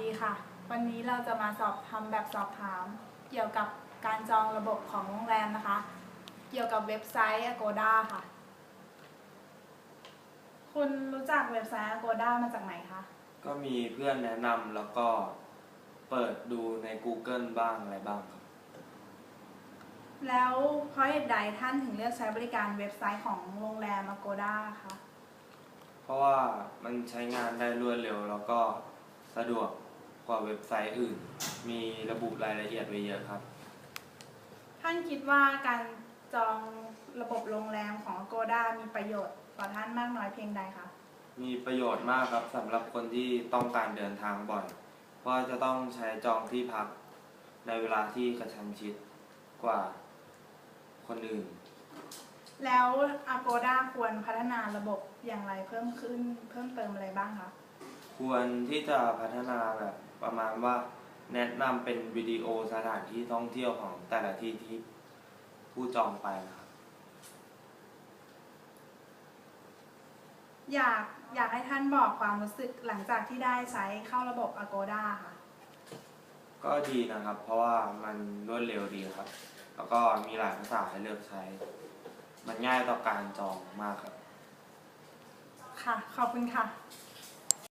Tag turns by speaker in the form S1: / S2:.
S1: ดีค่ะ วันนี้เราจะมาสอบทำแบบสอบถาม เกี่ยวกับการจองระบบของโรงแรมนะคะ เกี่ยวกับเว็บไซต์ Agoda ค่ะ คุณรู้จักเว็บไซต์ Agoda มาจากไหนคะ
S2: ก็มีเพื่อนแนะนำแล้วก็เปิดดูใน Google บ้างอะไรบ้างครับ
S1: แล้วเพราะเหตุใดท่านถึงเลือกใช้บริการเว็บไซต์ของโรงแรม Agoda คะ
S2: เพราะว่ามันใช้งานได้รวดเร็วแล้วก็ สะดวกกว่าเว็บไซต์อื่น มีระบุรายละเอียดไว้เยอะครับ
S1: ท่านคิดว่าการจองระบบโรงแรมของ Agoda มีประโยชน์ต่อท่านมากน้อยเพียงใดคะ
S2: มีประโยชน์มากครับสำหรับคนที่ต้องการเดินทางบ่อย เพราะจะต้องใช้จองที่พักในเวลาที่กระชั้นชิดกว่าคนอื่น
S1: แล้ว Agoda ควรพัฒนาระบบอย่างไรเพิ่มขึ้นเพิ่มเติมอะไรบ้างคะ
S2: ควรที่จะพัฒนาแบบประมาณว่าแนะนำเป็นวิดีโอสถานที่ท่องเที่ยวของแต่ละที่ที่ผู้จองไปนะครับ
S1: อยากอยากให้ท่านบอกความรู้สึกหลังจากที่ได้ใช้เข้าระบบ Agoda ค่ะ
S2: ก็ดีนะครับ เพราะว่ามันรวดเร็วดีครับ แล้วก็มีหลายภาษาให้เลือกใช้ มันง่ายต่อการจองมากครับ
S1: ค่ะ ขอบคุณค่ะ
S2: ค